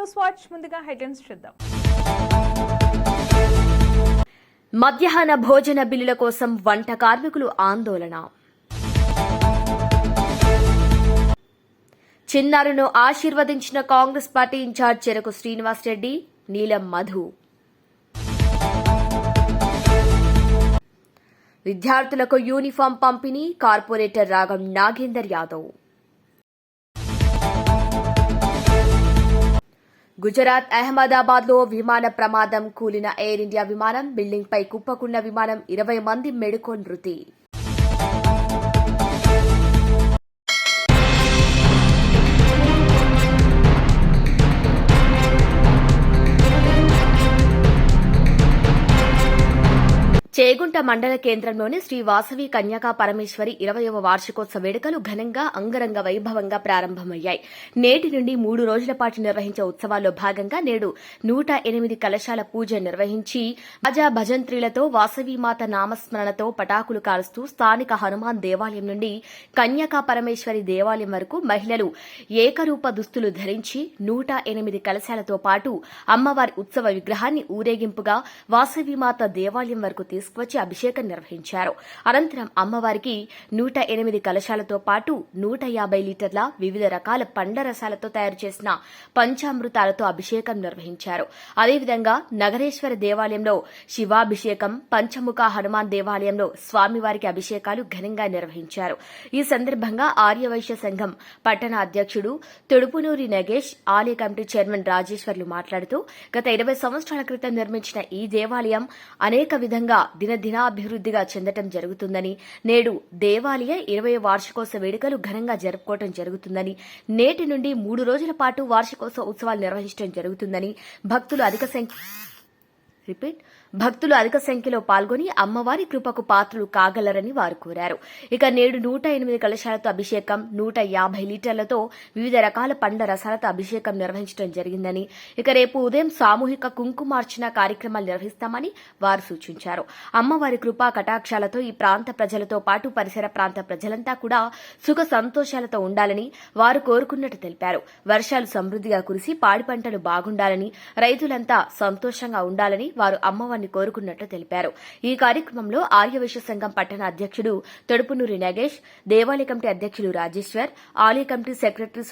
News watch ముందుగా headlines చూద్దాం. మధ్యాహ్న భోజన బిల్లుల కోసం వంట కార్మికులు ఆందోళన. చిన్నారును ఆశీర్వదించిన కాంగ్రెస్ పార్టీ ఇన్ఛార్జ్ చెరకు శ్రీనివాస్ రెడ్డి నీలం మధు. విద్యార్థులకు యూనిఫామ్ పంపిణీ కార్పొరేటర్ రాగం నాగేందర్ యాదవ్. గుజరాత్ అహ్మదాబాద్లో విమాన ప్రమాదం కూలిన ఎయిర్ ఇండియా విమానం బిల్డింగ్పై కుప్పకున్న విమానం ఇరవై మంది మెడుకో మృతి. చేగుంట మండల కేంద్రంలోని శ్రీ వాసవి కన్యాకా పరమేశ్వరి ఇరవయవ వార్షికోత్సవ వేడుకలు ఘనంగా అంగరంగ వైభవంగా ప్రారంభమయ్యాయి. నేటి నుండి మూడు రోజుల పాటు నిర్వహించే ఉత్సవాల్లో భాగంగా నేడు నూట ఎనిమిది కలశాల పూజ నిర్వహించి భజా భజంత్రీలతో వాసవిమాత నామస్మరణతో పటాకులు కాలుస్తూ స్థానిక హనుమాన్ దేవాలయం నుండి కన్యాకా పరమేశ్వరి దేవాలయం వరకు మహిళలు ఏకరూప దుస్తులు ధరించి నూట ఎనిమిది కలశాలతో పాటు అమ్మవారి ఉత్సవ విగ్రహాన్ని ఊరేగింపుగా వాసవిమాత దేవాలయం వరకు తీసుకువచ్చి అభిషేకం నిర్వహించారు. అనంతరం అమ్మవారికి నూట ఎనిమిది కలశాలతో పాటు నూట యాభై లీటర్ల వివిధ రకాల పండ్ల రసాలతో తయారు చేసిన పంచామృతాలతో అభిషేకం నిర్వహించారు. అదేవిధంగా నగరేశ్వర దేవాలయంలో శివాభిషేకం పంచముఖ హనుమాన్ దేవాలయంలో స్వామివారికి అభిషేకాలు ఘనంగా నిర్వహించారు. ఈ సందర్భంగా ఆర్యవైశ్య సంఘం పట్టణ అధ్యక్షుడు తొడుపునూరి నగేష్ ఆలయ కమిటీ చైర్మన్ రాజేశ్వర్లు మాట్లాడుతూ గత ఇరవై సంవత్సరాల క్రితం నిర్మించిన ఈ దేవాలయం అనేక విధంగా దినదినాభివృద్ధిగా చెందటం జరుగుతుందని నేడు దేవాలయ ఇరవై వార్షికోత్సవ వేడుకలు ఘనంగా జరుపుకోవటం జరుగుతుందని నేటి నుండి మూడు రోజుల పాటు వార్షికోత్సవ ఉత్సవాలు నిర్వహించడం జరుగుతుందని భక్తులు అధిక సంఖ్య రిపీట్ భక్తులు అధిక సంఖ్యలో పాల్గొని అమ్మవారి కృపకు పాత్రలు కాగలరని వారు కోరారు. ఇక నేడు నూట ఎనిమిది కలశాలతో అభిషేకం నూట యాభై లీటర్లతో వివిధ రకాల పండ్ల రసాలతో అభిషేకం నిర్వహించడం జరిగిందని ఇక రేపు ఉదయం సామూహిక కుంకుమార్చన కార్యక్రమాలు నిర్వహిస్తామని వారు సూచించారు. అమ్మవారి కృపా కటాక్షాలతో ఈ ప్రాంత ప్రజలతో పాటు పరిసర ప్రాంత ప్రజలంతా కూడా సుఖ సంతోషాలతో ఉండాలని వారు కోరుకున్నట్టు తెలిపారు. వర్షాలు సమృద్దిగా కురిసి పాడి పంటలు బాగుండాలని రైతులంతా సంతోషంగా ఉండాలని వారు అమ్మవారి అమ్మవారిని కోరుకున్నట్లు తెలిపారు. ఈ కార్యక్రమంలో ఆర్యవైశ్య సంఘం పట్టణ అధ్యక్షుడు తొడుపునూరి నగేష్ దేవాలయ కమిటీ అధ్యక్షులు రాజేశ్వర్ ఆలయ కమిటీ సెక్రటరీ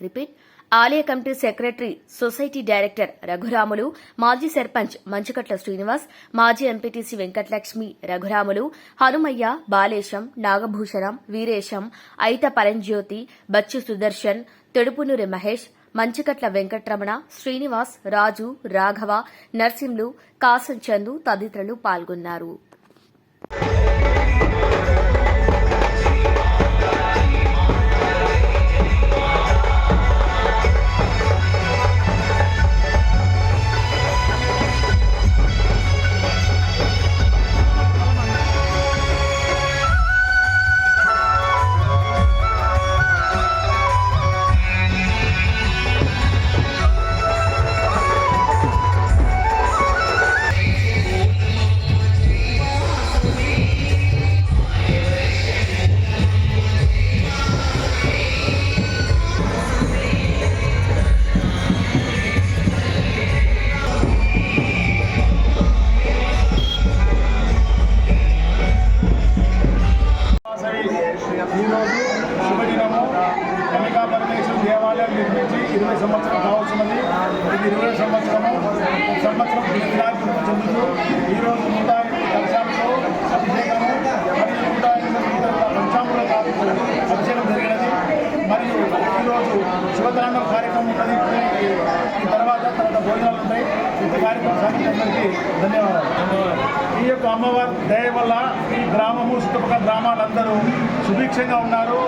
రిపీట్ ఆలయ committee secretary society director Raghuramulu మాజీ సర్పంచ్ మంచుకట్ల శ్రీనివాస్ మాజీ ఎంపీటీసీ వెంకటలక్ష్మి రఘురాములు హనుమయ్య బాలేశం నాగభూషణం వీరేశం ఐత పరంజ్యోతి బచ్చు సుదర్శన్ తొడుపునూరి మహేష్ మంచికట్ల వెంకట్రమణ శ్రీనివాస్ రాజు రాఘవ నర్సింలు కాసం చందు తదితరులు పాల్గొన్నారు. ధన్యవాదాలు. ఈ యొక్క అమ్మవారి దయ వల్ల ఈ గ్రామము చుట్టుపక్కల గ్రామాలందరూ సుభిక్షంగా ఉన్నారు.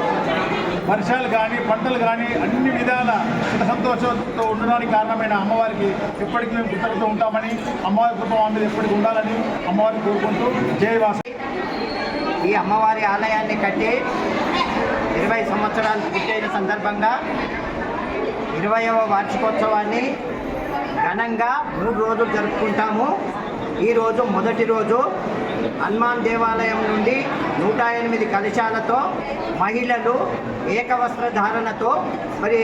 వర్షాలు కానీ పంటలు కానీ అన్ని విధాల సుఖ సంతోషంతో ఉండడానికి కారణమైన అమ్మవారికి ఎప్పటికీ మేము కృతజ్ఞత ఉంటామని అమ్మవారి కృప మీద ఎప్పటికీ ఉండాలని అమ్మవారిని కోరుకుంటూ జయవాస ఈ అమ్మవారి ఆలయాన్ని కట్టి ఇరవై సంవత్సరాలు పూర్తయిన సందర్భంగా ఇరవయవ వార్షికోత్సవాన్ని ఘనంగా మూడు రోజులు జరుపుకుంటాము. ఈరోజు మొదటి రోజు హనుమాన్ దేవాలయం నుండి నూట ఎనిమిది కలశాలతో మహిళలు ఏకవస్త్ర ధారణతో మరి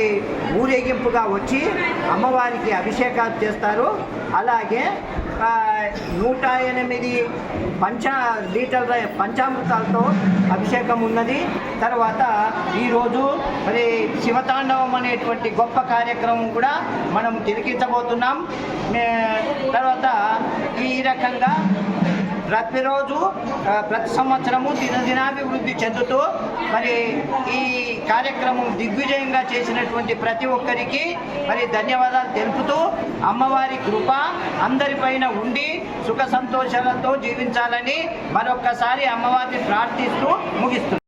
ఊరేగింపుగా వచ్చి అమ్మవారికి అభిషేకాలు చేస్తారు. అలాగే నూట ఎనిమిది పంచ లీటర్ల పంచామృతాలతో అభిషేకం ఉన్నది. తర్వాత ఈరోజు మరి శివతాండవం అనేటువంటి గొప్ప కార్యక్రమం కూడా మనం తిరిగించబోతున్నాం తర్వాత ఈ రకంగా ప్రతిరోజు ప్రతి సంవత్సరము దినదినాభివృద్ధి చెందుతూ మరి ఈ కార్యక్రమం దిగ్విజయంగా చేసినటువంటి ప్రతి ఒక్కరికి మరి ధన్యవాదాలు తెలుపుతూ అమ్మవారి కృప అందరిపైన ఉండి సుఖ సంతోషాలతో జీవించాలని మరొక్కసారి అమ్మవారిని ప్రార్థిస్తూ ముగిస్తుంది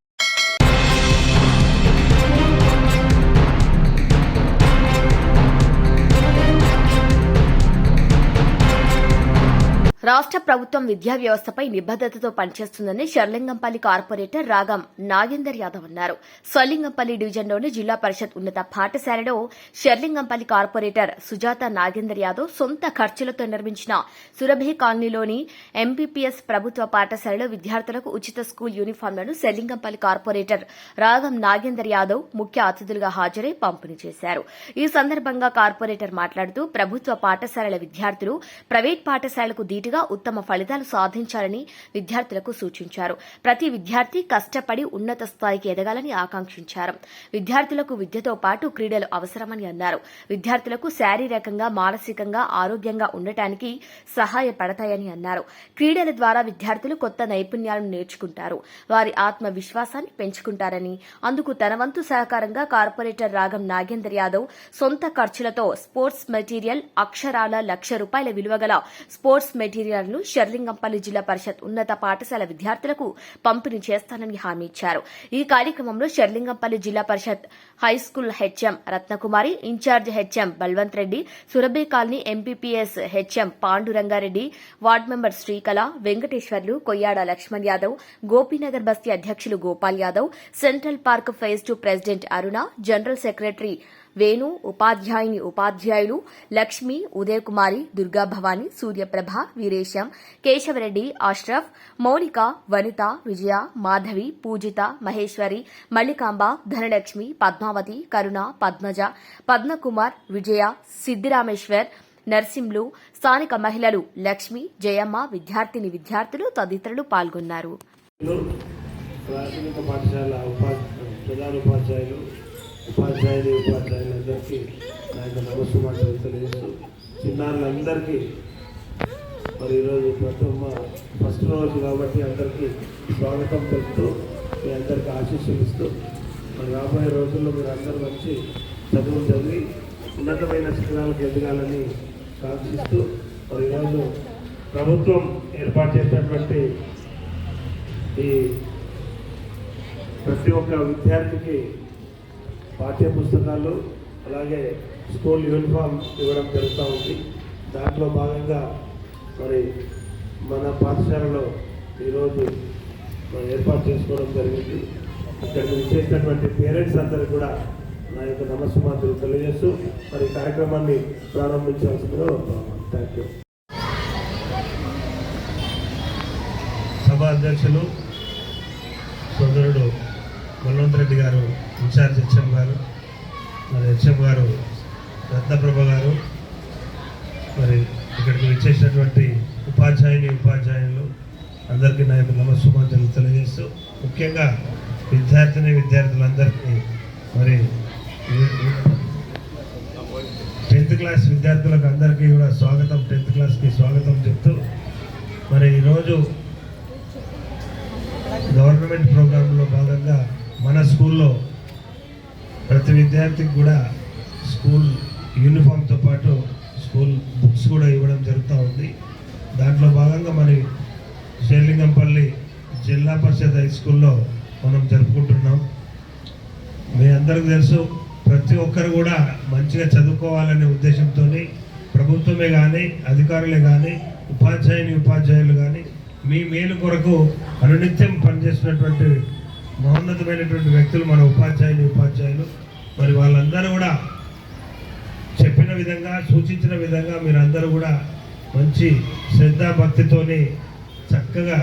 రాష్ట్ర ప్రభుత్వం విద్యా వ్యవస్థపై నిబద్దతతో పనిచేస్తుందని షర్లింగంపల్లి కార్పొరేటర్ రాగం నాగేందర్ యాదవ్ అన్నారు. స్వలింగంపల్లి డివిజన్లోని జిల్లా పరిషత్ ఉన్నత పాఠశాలలో షర్లింగంపల్లి కార్పొరేటర్ సుజాత నాగేందర్ యాదవ్ సొంత ఖర్చులతో నిర్మించిన సురభి కాలనీలోని ఎంపీపీఎస్ ప్రభుత్వ పాఠశాలలో విద్యార్థులకు ఉచిత స్కూల్ యూనిఫామ్లను షర్లింగంపల్లి కార్పొరేటర్ రాగం నాగేందర్ యాదవ్ ముఖ్య అతిథులుగా హాజరై పంపిణీ చేశారు. ఈ సందర్భంగా కార్పొరేటర్ మాట్లాడుతూ ప్రభుత్వ పాఠశాలల విద్యార్థులు ప్రైవేట్ పాఠశాలకు ధీటుగా ఉత్తమ ఫలితాలు సాధించాలని విద్యార్థులకు సూచించారు. ప్రతి విద్యార్థి కష్టపడి ఉన్నత స్థాయికి ఎదగాలని ఆకాంక్షించారు. విద్యార్థులకు విద్యతో పాటు క్రీడలు అవసరమని అన్నారు. విద్యార్థులకు శారీరకంగా మానసికంగా ఆరోగ్యంగా ఉండటానికి సహాయపడతాయని అన్నారు. క్రీడల ద్వారా విద్యార్థులు కొత్త నైపుణ్యాలను నేర్చుకుంటారు. వారి ఆత్మవిశ్వాసాన్ని పెంచుకుంటారని అందుకు తన వంతు సహకారంగా కార్పొరేటర్ రాగం నాగేందర్ యాదవ్ సొంత ఖర్చులతో స్పోర్ట్స్ మెటీరియల్ అక్షరాల లక్ష రూపాయల విలువగల స్పోర్ట్స్ మెటీరియల్ మెటీరియల్ను షర్లింగంపల్లి జిల్లా పరిషత్ ఉన్నత పాఠశాల విద్యార్థులకు పంపిణీ చేస్తానని హామీ ఇచ్చారు. ఈ కార్యక్రమంలో Serilingampally Zilla Parishad high school HM Ratnakumari incharge HM Balwant Reddy Surabhi colony MPPS HM Pandurangareddy ward member Srikala Venkateswarlu Koyyada Laxman Yadav Gopinagar బస్తీ అధ్యక్షులు Gopal Yadav central park phase two president Aruna general secretary Venu ఉపాధ్యాయుని ఉపాధ్యాయులు లక్ష్మి ఉదయకుమారి దుర్గాభవాని సూర్యప్రభ వీరేశం కేశవరెడ్డి అష్రఫ్ మౌనిక వనిత విజయ మాధవి పూజిత మహేశ్వరి మల్లికాంబ ధనలక్ష్మి పద్మావతి కరుణ పద్మజ పద్మకుమార్ విజయ సిద్దిరామేశ్వర్ నర్సింలు స్థానిక మహిళలు లక్ష్మి జయమ్మ విద్యార్థిని విద్యార్థులు తదితరులు పాల్గొన్నారు. ప్రాథమిక పాఠశాల ఉపాధ్యాయ ఉపాధ్యాయులు ఉపాధ్యాయులు ఉపాధ్యాయులందరికీ నా యొక్క నమస్కారం తెలియజేస్తూ చిన్నారులందరికీ మరి ఈరోజు ప్రథమ ఫస్ట్ రోజు కాబట్టి అందరికీ స్వాగతం తెలుపుతూ మీ అందరికీ ఆశీస్సులు ఇస్తూ మరి రాబోయే రోజుల్లో మీరు అందరూ వచ్చి చదువు చదివి ఉన్నతమైన శిఖరాలకు ఎదగాలని ప్రార్థిస్తూ మరి ఈరోజు ప్రభుత్వం ఏర్పాటు చేసినటువంటి ఈ ప్రతి ఒక్క విద్యార్థికి పాఠ్య పుస్తకాలు అలాగే స్కూల్ యూనిఫామ్ ఇవ్వడం జరుగుతూ ఉంది. దాంట్లో భాగంగా మరి మన పాఠశాలలో ఈరోజు మనం ఏర్పాటు చేసుకోవడం జరిగింది. ఇక్కడికి విచ్చేసినటువంటి పేరెంట్స్ అందరూ కూడా నా యొక్క నమస్కారాలు తెలియజేస్తూ మరి కార్యక్రమాన్ని ప్రారంభించాల్సిందిగా థ్యాంక్ యూ సభ అధ్యక్షులు సోదరుడు బలవంత్ రెడ్డి గారు ఇన్ఛార్జ్ హెచ్ఎం గారు మరి హెచ్ఎం గారు రత్నప్రభ గారు మరి ఇక్కడికి వచ్చేసినటువంటి ఉపాధ్యాయుని ఉపాధ్యాయులు అందరికీ నా యొక్క నమస్సుమాంజలు తెలియజేస్తూ ముఖ్యంగా విద్యార్థిని విద్యార్థులందరికీ మరి టెన్త్ క్లాస్ విద్యార్థులకు అందరికీ కూడా స్వాగతం టెన్త్ క్లాస్కి స్వాగతం చెప్తూ మరి ఈరోజు గవర్నమెంట్ ప్రోగ్రాంలో భాగంగా మన స్కూల్లో ప్రతి విద్యార్థికి కూడా స్కూల్ యూనిఫామ్తో పాటు స్కూల్ బుక్స్ కూడా ఇవ్వడం జరుగుతూ ఉంది. దాంట్లో భాగంగా మరి శ్రీలింగంపల్లి జిల్లా పరిషత్ హై స్కూల్లో మనం జరుపుకుంటున్నాం. మీ అందరికీ తెలుసు ప్రతి ఒక్కరు కూడా మంచిగా చదువుకోవాలనే ఉద్దేశంతో ప్రభుత్వమే కానీ అధికారులే కానీ ఉపాధ్యాయుని ఉపాధ్యాయులు కానీ మీ మేలు కొరకు అనునిత్యం పనిచేసినటువంటి మహోన్నతమైనటువంటి వ్యక్తులు మన ఉపాధ్యాయులు ఉపాధ్యాయులు. మరి వాళ్ళందరూ కూడా చెప్పిన విధంగా సూచించిన విధంగా మీరందరూ కూడా మంచి శ్రద్ధాభక్తితోనే చక్కగా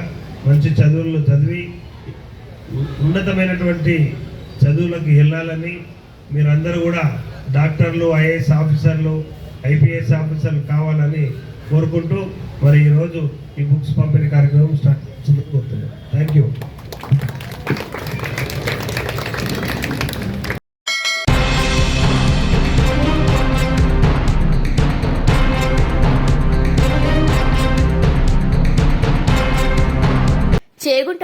మంచి చదువులను చదివి ఉన్నతమైనటువంటి చదువులకు వెళ్ళాలని మీరందరూ కూడా డాక్టర్లు ఐఏఎస్ ఆఫీసర్లు ఐపీఎస్ ఆఫీసర్లు కావాలని కోరుకుంటూ మరి ఈరోజు ఈ బుక్స్ పంపిణీ కార్యక్రమం స్టార్ట్ కోరుతున్నాను థ్యాంక్ యూ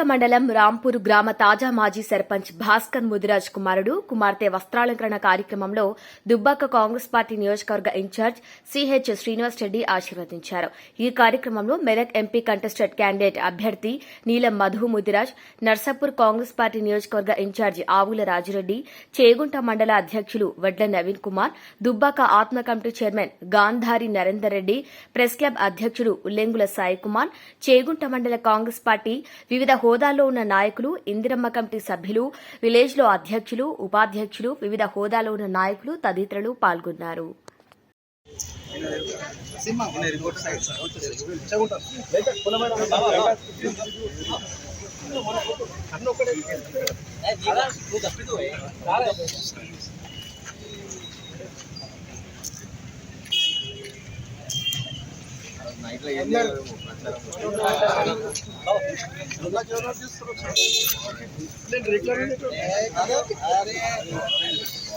మండలం రాంపూర్ గ్రామ తాజా మాజీ సర్పంచ్ భాస్కర్ ముదిరాజ్ కుమారుడు కుమార్తె వస్త్రాలంకరణ కార్యక్రమంలో దుబ్బాక కాంగ్రెస్ పార్టీ నియోజకవర్గ incharge C H Srinivas Reddy ఆశీర్వదించారు. ఈ కార్యక్రమంలో మెదక్ ఎంపీ కంటెస్టెడ్ క్యాండిడేట్ అభ్యర్థి నీలం మధు ముదిరాజ్ నర్సాపూర్ కాంగ్రెస్ పార్టీ నియోజకవర్గ ఇన్ఛార్జ్ ఆవుల రాజురెడ్డి చేగుంట మండల అధ్యక్షులు వడ్ల Naveen Kumar Dubbaka Atma committee chairman Gandhari Narender Reddy press club అధ్యక్షుడు ఉల్లెంగుల సాయి కుమార్ చేగుంట మండల కాంగ్రెస్ పార్టీ వివిధ హోదాల్లో ఉన్న నాయకులు ఇందిరమ్మ కమిటీ సభ్యులు విలేజ్లో అధ్యక్షులు ఉపాధ్యక్షులు వివిధ హోదాలో ఉన్న నాయకులు తదితరులు పాల్గొన్నారు.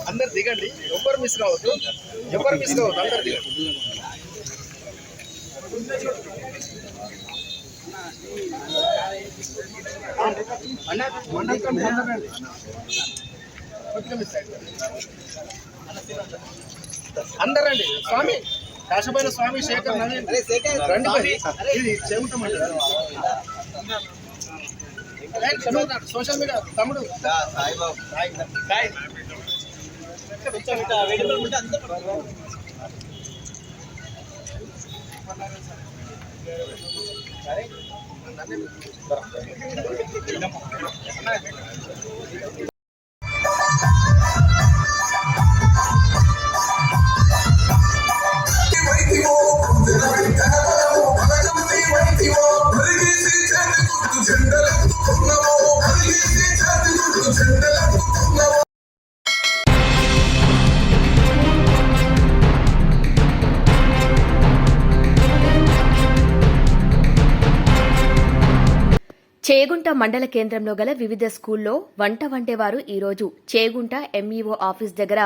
అందరు దిగండి. ఎవరు మిస్ కావద్దు. ఎవరు మిస్ కావద్దు. అందరు దిగండి. అందరండి స్వామి. కాశపైన స్వామి శేఖర్ నవీన్. ఇది చెబుతామండి సోషల్ మీడియా తమ్ముడు. హాయ్. చేగుంట మండల కేంద్రంలో గల వివిధ స్కూల్లో వంట వంటేవారు ఈరోజు చేగుంట ఎంఈఓ ఆఫీస్ దగ్గర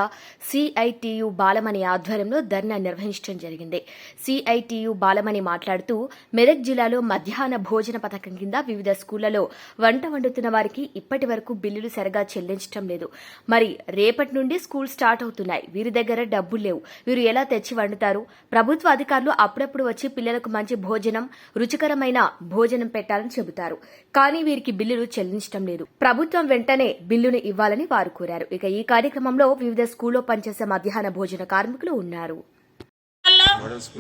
సిఐటియు బాలమణి ఆధ్వర్యంలో ధర్నా నిర్వహించడం జరిగింది. సిఐటియు బాలమణి మాట్లాడుతూ మెదక్ జిల్లాలో మధ్యాహ్న భోజన పథకం కింద వివిధ స్కూళ్ళలో వంట వండుతున్న వారికి ఇప్పటి వరకు బిల్లులు సరిగా చెల్లించడం లేదు. మరి రేపటి నుండి స్కూల్ స్టార్ట్ అవుతున్నాయి. వీరి దగ్గర డబ్బులు లేవు. వీరు ఎలా తెచ్చి వండుతారు? ప్రభుత్వ అధికారులు అప్పుడప్పుడు వచ్చి పిల్లలకు మంచి భోజనం రుచికరమైన భోజనం పెట్టాలని చెబుతారు. కానీ వీరికి బిల్లులు చెల్లించడం లేదు. ప్రభుత్వం వెంటనే బిల్లును ఇవ్వాలని వారు కోరారు. ఇక ఈ కార్యక్రమంలో వివిధ స్కూల్లో పనిచేసే మధ్యాహ్న భోజన కార్మికులు ఉన్నారు.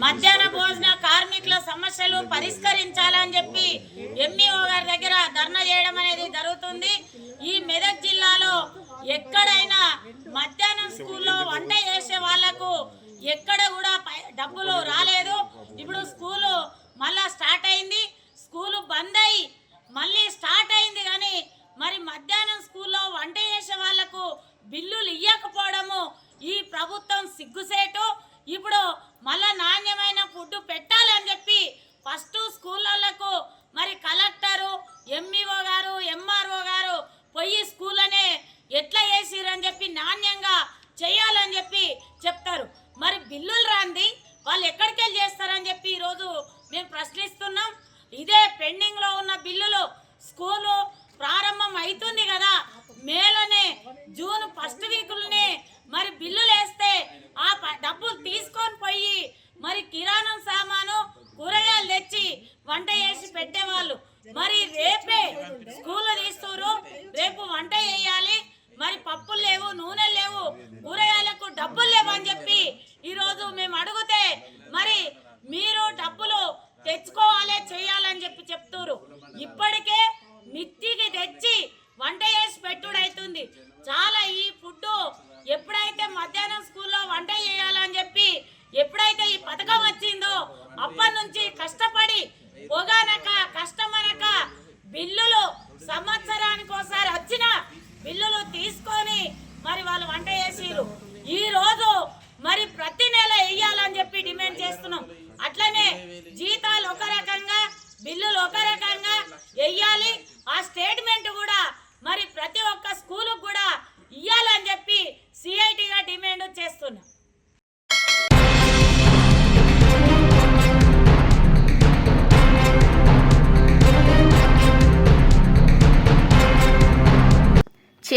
మధ్యాహ్న భోజన కార్మికుల సమస్యలు పరిష్కరించాలని చెప్పి ఎంఈఓ గారి దగ్గర ధర్నా చేయడం అనేది జరుగుతుంది. ఈ మెదక్ జిల్లాలో ఎక్కడైనా మధ్యాహ్నం స్కూల్లో వంట చేసే వాళ్ళకు ఎక్కడ స్కూల్ తీస్తురు రేపు వంట చేయాలి. మరి పప్పులు లేవు నూనె లేవు కూరగాయలకు డబ్బులు లేవు అని చెప్పి ఈరోజు మేము అడిగితే మరి మీరు డబ్బులు తెచ్చుకోవాలి చేయాలని చెప్పి చెప్తారు ఇప్పటికే మిత్తికి తెచ్చి వంట చేసి పెట్టుడైతుంది. చాలా ఈ ఫుడ్ ఎప్పుడైతే మధ్యాహ్నం స్కూల్లో వంట చేయాలని చెప్పి ఎప్పుడైతే ఈ పథకం వచ్చిందో అప్పటి నుంచి కష్టపడి పొగానక కష్టమనక బిల్లులు సంవత్సరానికి ఒకసారి వచ్చిన బిల్లులు తీసుకొని మరి వాళ్ళు వంట చేసిరు ఈ రోజు మరి ప్రతి నెల వేయాలని చెప్పి డిమాండ్ చేస్తున్నాం. అట్లనే జీతాలు ఒక రకంగా బిల్లులు ఒక రకంగా వెయ్యాలి ఆ స్టేట్మెంట్ కూడా మరి ప్రతి ఒక్క స్కూలు కూడా ఇయ్యాలని చెప్పి సిఐటిగా డిమాండ్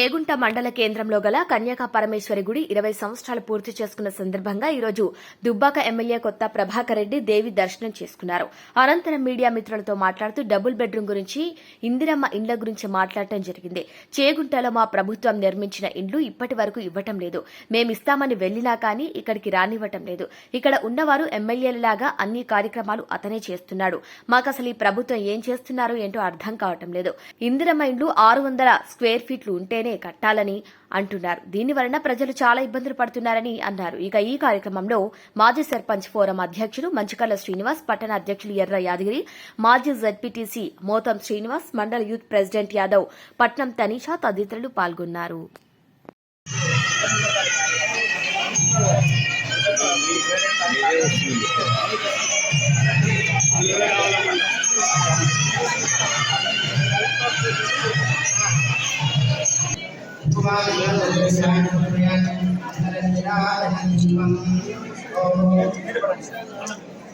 చేగుంట మండల కేంద్రంలో గల కన్యాకా పరమేశ్వరి గుడి ఇరవై సంవత్సరాలు పూర్తి చేసుకున్న సందర్భంగా ఈరోజు దుబ్బాక ఎమ్మెల్యే కొత్త ప్రభాకర్ రెడ్డి దేవి దర్శనం చేసుకున్నారు. అనంతరం మీడియా మిత్రులతో మాట్లాడుతూ డబుల్ బెడ్రూమ్ గురించి ఇందిరమ్మ ఇండ్ల గురించి మాట్లాడటం జరిగింది. చేగుంటలో మా ప్రభుత్వం నిర్మించిన ఇండ్లు ఇప్పటి వరకు ఇవ్వటం లేదు. మేమిస్తామని వెళ్ళినా కానీ ఇక్కడికి రానివ్వటం లేదు. ఇక్కడ ఉన్నవారు ఎమ్మెల్యేలలాగా అన్ని కార్యక్రమాలు అతనే చేస్తున్నాడు. మాకు అసలు ఈ ప్రభుత్వం ఏం చేస్తున్నారో ఏంటో అర్థం కావటం లేదు. ఇందిరమ్మ ఇండ్లు ఆరు వందల స్క్వేర్ ఫీట్లు ఉంటేనే కట్టాలని అంటున్నారు. దీని వలన ప్రజలు చాలా ఇబ్బందులు పడుతున్నారని అన్నారు. ఇక ఈ కార్యక్రమంలో మాజీ సర్పంచ్ ఫోరం అధ్యక్షులు మంచికల్ల శ్రీనివాస్ పట్టణ అధ్యక్షులు ఎర్ర యాదగిరి మాజీ జడ్పీటీసీ మోతం శ్రీనివాస్ మండల యూత్ ప్రెసిడెంట్ యాదవ్ పట్నం తనీషా తదితరులు పాల్గొన్నారు.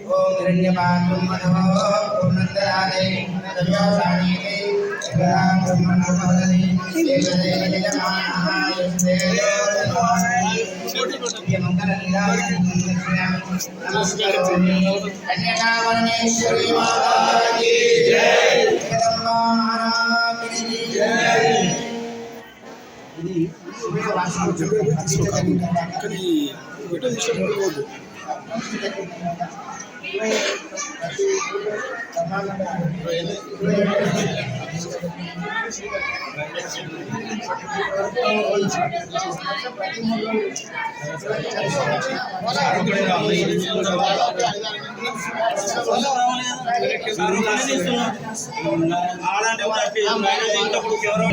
ஓம் இரண்யபாக்கும் மனோ பூர்ணந்தராலே நந்தவியாசாணியே பிரம்மணபதனே நமஸ்காரம் கன்யகாவரணேஸ்வரி மாதா జగదాం బ్రహ్మణో భవతి దేవదేవ నిజమానః యస్దే మంగళ నమస్కారం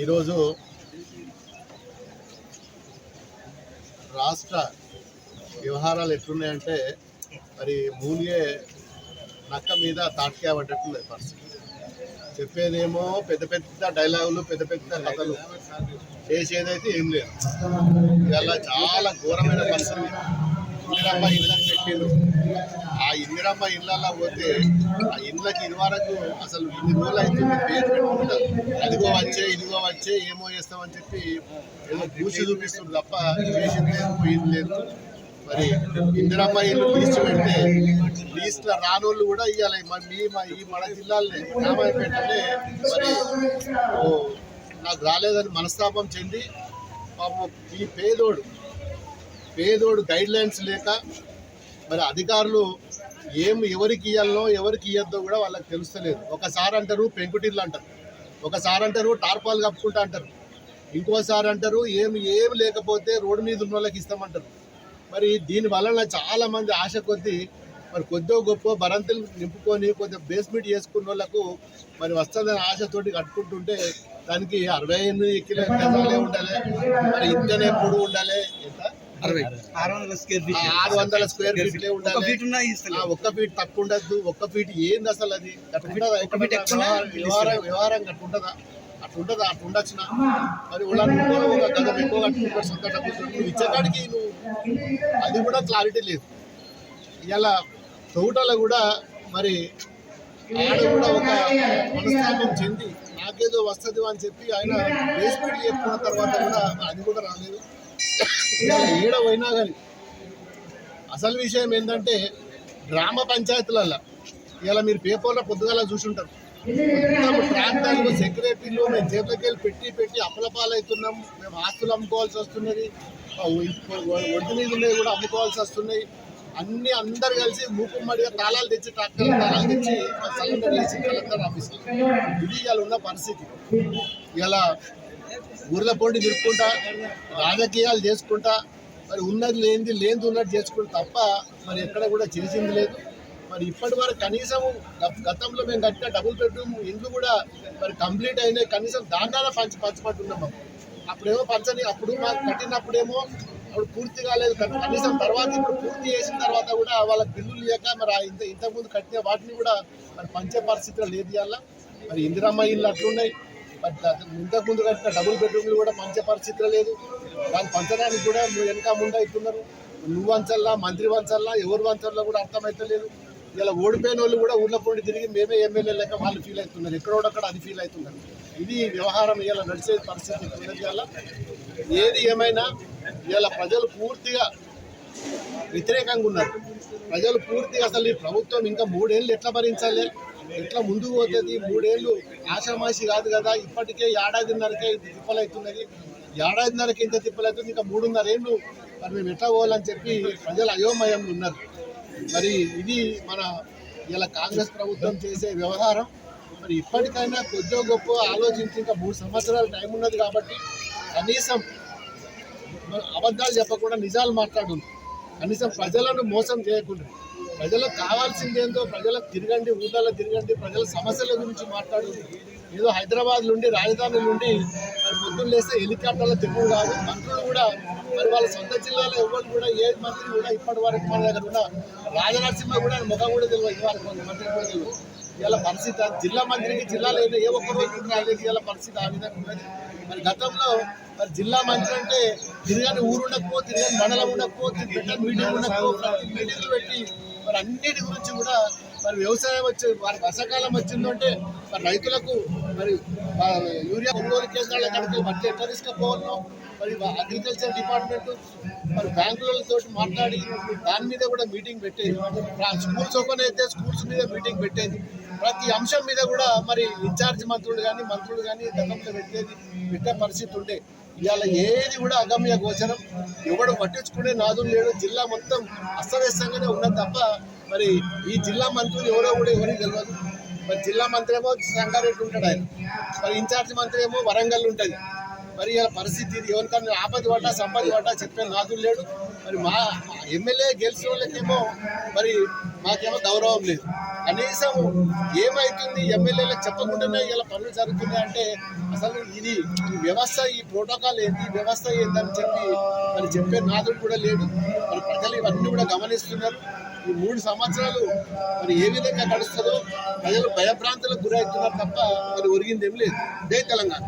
ఈరోజు రాష్ట్ర వ్యవహారాలు ఎట్లున్నాయంటే మరి మూలిగే నక్క మీద తాటికాయ పడ్డట్లున్నాయి పరిస్థితి. చెప్పేదేమో పెద్ద పెద్ద డైలాగులు పెద్ద పెద్ద కథలు. చేసేదైతే ఏం లేదు. ఇవాళ చాలా ఘోరమైన పరిస్థితి. ఇందిరమ్మ ఇళ్ళని పెట్టిండు ఆ ఇందిరమ్మ ఇళ్ళల్లో పోతే ఆ ఇళ్ళకి ఇదివరకు అసలు ఇన్ని రోజులు అవుతుంది. పేరు పెట్టుకుంటారు అదిగో వచ్చే ఇదిగో వచ్చే ఏమో చేస్తామని చెప్పి ఏదో పూసి చూపిస్తుంది తప్ప చేసింది లేదు పోయింది లేదు. మరి ఇందిరమ్మ ఇల్లు లీస్ట్ పెడితే లీస్ట్లో రానోళ్ళు కూడా ఇవ్వాలి మరి మీ మా ఈ మన జిల్లాలనే రామాయపేటనే మరి ఓ నాకు రాలేదని మనస్తాపం చెంది పాపం ఈ పేదోడు పేదోడు గైడ్ లైన్స్ లేక మరి అధికారులు ఏం ఎవరికి ఇవ్వాలనో ఎవరికి ఇవ్వద్దో కూడా వాళ్ళకి తెలుస్తలేదు. ఒకసారి అంటారు పెంకుటిల్లు అంటారు. ఒకసారి అంటారు టార్పాలు కప్పుకుంటా అంటారు. ఇంకోసారి అంటారు ఏమి ఏం లేకపోతే రోడ్డు మీద ఉన్న వాళ్ళకి ఇస్తామంటారు. మరి దీని వలన చాలా మంది ఆశ కొద్దీ మరి కొద్దో గొప్ప బరంతులు నింపుకొని కొద్దిగా బేస్మెంట్ చేసుకున్న వాళ్ళకు మరి వస్తుందని ఆశతోటి కట్టుకుంటుంటే దానికి అరవై ఎనిమిది కిలో గజాలే ఉండాలి మరి ఇంతనే పొడుగు ఉండాలి ఎంత? ఆరు వందల స్క్వేర్ ఫీట్. ఆరు వందల స్క్వేర్ ఒక ఫీట్. ఉన్నా ఒక్క ఫీట్ తక్కువ ఉండద్దు ఒక్క ఫీట్ ఏంది అసలు అది? వ్యవహారం వ్యవహారం అట్లుంటదా అట్లుంటదా అట్లుండొచ్చిన మరి గతం ఎక్కువ కట్టుకుంటారు సొంత డబ్బులు నువ్వు ఇచ్చేకాడికి నువ్వు అది కూడా క్లారిటీ లేదు. ఇలా తోటలో కూడా మరి ఆడ కూడా ఒక మనస్తాపం చెంది నాకేదో వస్తుంది అని చెప్పి ఆయన బేస్మెంట్ చెప్పుకున్న తర్వాత కూడా అది కూడా రాలేదు. ఈడ ఏడ పోయినా కానీ అసలు విషయం ఏంటంటే గ్రామ పంచాయతీలలో ఇలా మీరు పేపర్లో పొద్దుగాల చూసుంటారు. ప్రాంతాలకు సెక్యూరిటీలు సెక్రటరీలు మేము జేబులకి వెళ్ళి పెట్టి పెట్టి అప్పలపాలవుతున్నాం మేము ఆస్తులు అమ్ముకోవాల్సి వస్తున్నది. ఒడ్డు మీద ఉన్నవి కూడా అమ్ముకోవాల్సి వస్తున్నాయి. అన్ని అందరు కలిసి మూకుమ్మడిగా తాళాలు తెచ్చి ట్రాక్టర్లు తాళాలు తెచ్చి సరెండర్ వేసి కలెక్టర్ ఆఫీస్లో ఇది ఇవాళ ఉన్న పరిస్థితి. ఇలా ఊర్ల పోటీ తిరుక్కుంటా రాజకీయాలు చేసుకుంటా మరి ఉన్నది లేనిది లేనిది ఉన్నది చేసుకుంటా తప్ప మరి ఎక్కడ కూడా చేసింది లేదు. మరి ఇప్పటి వరకు కనీసం గత- గతంలో మేము కట్టిన డబుల్ బెడ్రూమ్ ఇండ్లు కూడా మరి కంప్లీట్ అయినాయి. కనీసం దాంట్లో పంచి పంచబట్టున్నాం మాకు అప్పుడేమో పంచని అప్పుడు మాకు కట్టినప్పుడేమో అప్పుడు పూర్తి కాలేదు. కనీసం తర్వాత ఇప్పుడు పూర్తి చేసిన తర్వాత కూడా వాళ్ళకి బిల్లులు లేక మరి ఇంత ఇంతకుముందు కట్టిన వాటిని కూడా మరి పంచే పరిస్థితిలో లేదు ఇవాళ. మరి ఇందిరమ్మ ఇల్లు అట్లున్నాయి. ఇంతకు ముందు కట్టిన డబుల్ బెడ్రూమ్లు కూడా పంచే పరిస్థితిలో లేదు. దాన్ని పంచడానికి కూడా నువ్వు వెనక ముందా ఇస్తున్నారు నువ్వు వంచల్లా మంత్రి వంచల్లా ఎవరు వంచల్లా కూడా అర్థమైతలేదు. ఇలా ఓడిపోయిన వాళ్ళు కూడా ఊళ్ళో పోటీ తిరిగి మేమే ఎమ్మెల్యే లేక వాళ్ళు ఫీల్ అవుతున్నారు. ఎక్కడోడక్కడ అది ఫీల్ అవుతున్నారు. ఇది వ్యవహారం ఇలా నడిచే పరిస్థితి ఇవాళ ఏది ఏమైనా ఇవాళ ప్రజలు పూర్తిగా వ్యతిరేకంగా ఉన్నారు. ప్రజలు పూర్తిగా అసలు ఈ ప్రభుత్వం ఇంకా మూడేళ్ళు ఎట్లా భరించాలి? ఎట్లా ముందుకు పోతుంది? మూడేళ్ళు ఆషామాషి కాదు కదా ఇప్పటికే ఏడాదిన్నరకే తిప్పలవుతున్నది ఏడాదిన్నరకి ఇంత తిప్పలవుతుంది ఇంకా మూడున్నర ఏళ్ళు మరి మేము ఎట్లా పోవాలని చెప్పి ప్రజలు అయోమయంగా ఉన్నారు. మరి ఇది మన ఇలా కాంగ్రెస్ ప్రభుత్వం చేసే వ్యవహారం. మరి ఇప్పటికైనా కొద్దిగా గొప్ప ఆలోచించి ఇంకా మూడు సంవత్సరాల టైం ఉన్నది కాబట్టి కనీసం అబద్ధాలు చెప్పకుండా నిజాలు మాట్లాడు కనీసం ప్రజలను మోసం చేయకుండా. ప్రజలకు కావాల్సిందేందో ప్రజలకు తిరగండి ఊళ్ళలో తిరగండి ప్రజల సమస్యల గురించి మాట్లాడు ఏదో హైదరాబాద్ నుండి రాజధాని నుండి పొద్దున్న లేస్తే హెలికాప్టర్ల తిరుగుడు కాదు మంత్రులు కూడా మరి వాళ్ళ సొంత జిల్లాలో ఎవరు కూడా ఏ మంత్రి కూడా ఇప్పటి వరకు మన దగ్గర ఉన్న రాజనరసింహ కూడా ముఖం కూడా తెలియదు. ఇదివరకు మంత్రి కూడా తెలియదు. ఇలా పరిస్థితి జిల్లా మంత్రికి జిల్లాలో ఏదో ఏ ఒక్క రోజు రాలేదు. పరిస్థితి ఆ విధంగా ఉన్నది. మరి గతంలో మరి జిల్లా మంత్రి అంటే తిరగని ఊరు ఉండకపో తిరగని మండలం ఉండకపో పెట్టని మీటింగ్ ఉండకపో ప్రతి మీటింగ్లు పెట్టి మరి అన్నిటి గురించి కూడా మరి వ్యవసాయం వచ్చే వారి వర్షాకాలం వచ్చిందంటే మరి రైతులకు మరి యూరియా కొనుగోలు కేంద్రాల కడితే మధ్య ఎట్లా తీసుకుపోవాలో? మరి అగ్రికల్చర్ డిపార్ట్మెంట్ మరి బ్యాంకులతో మాట్లాడి దాని మీద కూడా మీటింగ్ పెట్టేది. స్కూల్స్ ఓపెన్ అయితే స్కూల్స్ మీద మీటింగ్ పెట్టేది. ప్రతి అంశం మీద కూడా మరి ఇన్ఛార్జ్ మంత్రులు కానీ మంత్రులు కానీ గతంలో పెట్టేది పెట్టే పరిస్థితి ఉండే. ఇవాళ ఏది కూడా అగమ్య గోచరం. ఎవడు పట్టించుకునే నాదులు లేడు. జిల్లా మొత్తం అస్తవ్యస్తంగానే ఉన్నది తప్ప మరి ఈ జిల్లా మంత్రులు ఎవరో కూడా ఎవరికి తెలియదు మరి జిల్లా మంత్రి ఏమో సంగారెడ్డి ఉంటాడు ఆయన. మరి ఇన్ఛార్జ్ మంత్రి ఏమో వరంగల్ ఉంటుంది. మరి ఇలా పరిస్థితి ఇది. ఎవరికన్నా ఆపది పడ్డా సంపద పడ్డా చెప్పే నాదులు లేడు. మరి మా ఎమ్మెల్యే గెలిచిన వాళ్ళకేమో మరి మాకేమో గౌరవం లేదు. కనీసం ఏమైతుంది ఎమ్మెల్యేలకు చెప్పకుండానే ఇలా పనులు జరుగుతున్నాయి అంటే అసలు ఇది ఈ వ్యవస్థ ఈ ప్రోటోకాల్ ఏంటి వ్యవస్థ ఏంటని చెప్పి మరి చెప్పే నాదుడు కూడా లేడు. మరి ప్రజలు ఇవన్నీ కూడా గమనిస్తున్నారు. ఈ మూడు సంవత్సరాలు మరి ఏ విధంగా గడుస్తుందో ప్రజలు భయభ్రాంతులకు గురవుతున్నారు తప్ప మరి ఒరిగింది ఏం లేదు. జై తెలంగాణ.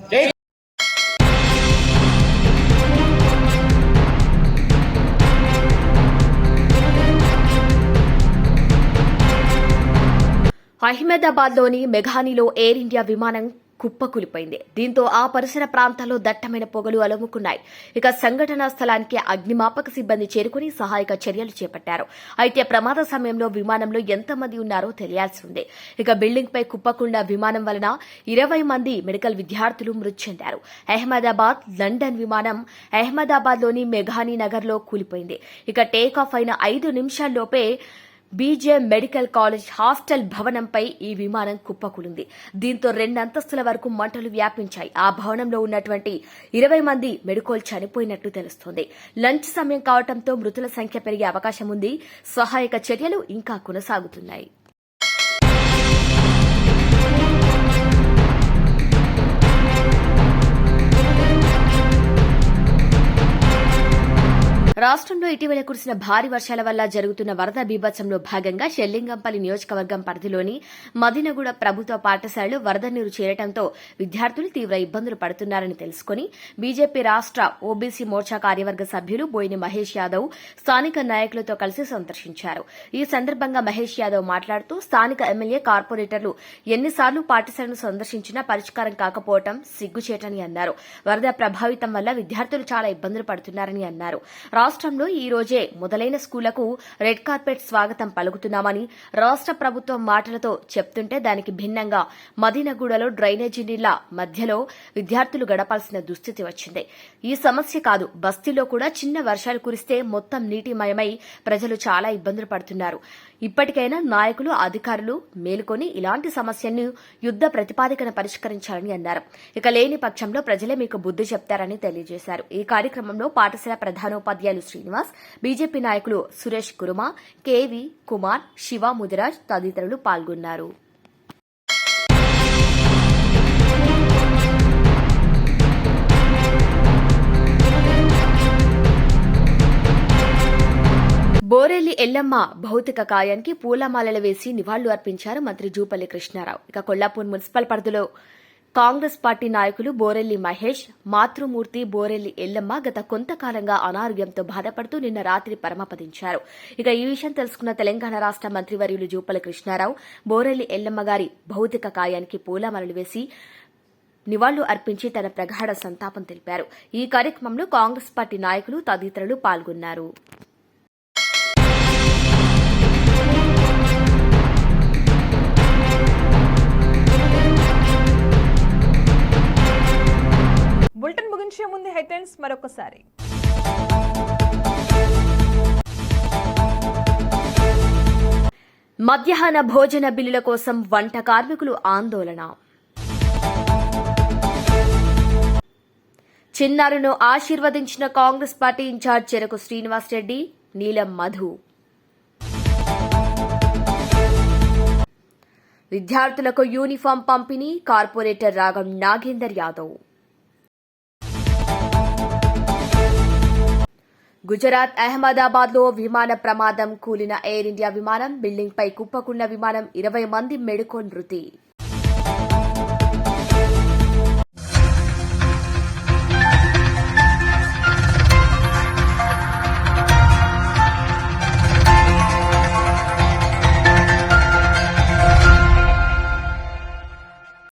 అహ్మదాబాద్లోని మెఘానీలో ఎయిర్ ఇండియా విమానం కుప్పకూలిపోయింది. దీంతో ఆ పరిసర ప్రాంతాల్లో దట్టమైన పొగలు అలుముకున్నాయి. ఇక సంఘటనా స్థలానికి అగ్నిమాపక సిబ్బంది చేరుకుని సహాయక చర్యలు చేపట్టారు. అయితే ప్రమాద సమయంలో విమానంలో ఎంతమంది ఉన్నారో తెలియాల్సి ఉంది. ఇక బిల్డింగ్ పై కుప్పకుండా విమానం వలన ఇరవై మంది మెడికల్ విద్యార్థులు మృతి చెందారు. అహ్మదాబాద్ లండన్ విమానం అహ్మదాబాద్లోని మెఘానీ నగర్లో కూలిపోయింది. ఇక టేక్ ఆఫ్ అయిన ఐదు నిమిషాల్లోపే బీజే మెడికల్ కాలేజ్ హాస్టల్ భవనంపై ఈ విమానం కుప్పకూలింది. దీంతో రెండంతస్తుల వరకు మంటలు వ్యాపించాయి. ఆ భవనంలో ఉన్నటువంటి ఇరవై మంది మెడికోల్ చనిపోయినట్టు తెలుస్తోంది. లంచ్ సమయం కావడంతో మృతుల సంఖ్య పెరిగే అవకాశం ఉంది సహాయక చర్యలు ఇంకా కొనసాగుతున్నాయి. రాష్ట్రంలో ఇటీవల కురిసిన భారీ వర్షాల వల్ల జరుగుతున్న వరద బీభత్సంలో భాగంగా షెల్లింగంపల్లి నియోజకవర్గం పరిధిలోని మదినగూడ ప్రభుత్వ పాఠశాలలు వరద నీరు చేరటంతో విద్యార్థులు తీవ్ర ఇబ్బందులు పడుతున్నారని తెలుసుకుని బీజేపీ రాష్ట ఓబీసీ మోర్చా కార్యవర్గ సభ్యులు బోయిని మహేష్ యాదవ్ స్థానిక నాయకులతో కలిసి సందర్శించారు. ఈ సందర్భంగా మహేష్ యాదవ్ మాట్లాడుతూ స్థానిక ఎమ్మెల్యే కార్పొరేటర్లు ఎన్నిసార్లు పాఠశాలను సందర్శించినా పరిష్కారం కాకపోవటం సిగ్గుచేటని అన్నారు. వరద ప్రభావితం వల్ల విద్యార్థులు చాలా ఇబ్బందులు పడుతున్నారని అన్నారు. రాష్ట్రంలో ఈ రోజే మొదలైన స్కూళ్ళకు రెడ్ కార్పెట్ స్వాగతం పలుకుతున్నామని రాష్ట్ర ప్రభుత్వం మాటలతో చెప్తుంటే దానికి భిన్నంగా మదీనగూడలో డ్రైనేజీ నీళ్ళ మధ్యలో విద్యార్థులు గడపాల్సిన దుస్థితి వచ్చింది. ఈ సమస్య కాదు బస్తీలో కూడా చిన్న వర్షాలు కురిస్తే మొత్తం నీటిమయమై ప్రజలు చాలా ఇబ్బందులు పడుతున్నారు. ఇప్పటికైనా నాయకులు అధికారులు మేలుకొని ఇలాంటి సమస్యను యుద్ద ప్రతిపాదికన పరిష్కరించాలని అన్నారు. ఇక లేని పక్షంలో ప్రజలే మీకు బుద్ధి చెప్తారని తెలియజేశారు. ఈ కార్యక్రమంలో పాఠశాల ప్రధానోపాధ్యాయులు శ్రీనివాస్ బీజేపీ నాయకులు సురేష్ కురుమ కేవి కుమార్ శివ ముదిరాజ్ తదితరులు పాల్గొన్నారు. బోరెల్లి ఎల్లమ్మ భౌతిక కాయానికి పూలమాలలు వేసి నివాళులు అర్పించారు మంత్రి జూపల్లి కృష్ణారావు. ఇక కొల్లాపూర్ మున్సిపల్ పరిధిలో కాంగ్రెస్ పార్టీ నాయకులు బోరెల్లి మహేష్ మాతృమూర్తి బోరెల్లి ఎల్లమ్మ గత కొంతకాలంగా అనారోగ్యంతో బాధపడుతూ నిన్న రాత్రి పరమపదించారు. ఇక ఈ విషయం తెలుసుకున్న తెలంగాణ రాష్ట మంత్రివర్యులు జూపల కృష్ణారావు బోరెల్లి ఎల్లమ్మ గారి భౌతిక కాయానికి పూలమాలలు వేసి నివాళులు అర్పించి తన ప్రగాఢ సంతాపం తెలిపారు. ఈ కార్యక్రమంలో కాంగ్రెస్ పార్టీ నాయకులు తదితరులు పాల్గొన్నారు. బులెటిన్ ముగించే ముందు హెడ్లైన్స్ మరొకసారి. మధ్యాహ్న భోజన బిల్లుల కోసం వంట కార్మికులు ఆందోళన. చిన్నారును ఆశీర్వదించిన కాంగ్రెస్ పార్టీ ఇన్ఛార్జ్ చెరకు శ్రీనివాస్ రెడ్డి నీలం మధు. విద్యార్థులకు యూనిఫాం పంపిణీ కార్పొరేటర్ రాగం నాగేందర్ యాదవ్. గుజరాత్ అహ్మదాబాద్లో విమాన ప్రమాదం కూలిన ఎయిర్ ఇండియా విమానం బిల్డింగ్ పై కుప్పకున్న విమానం ఇరవై మంది మెడుకో మృతి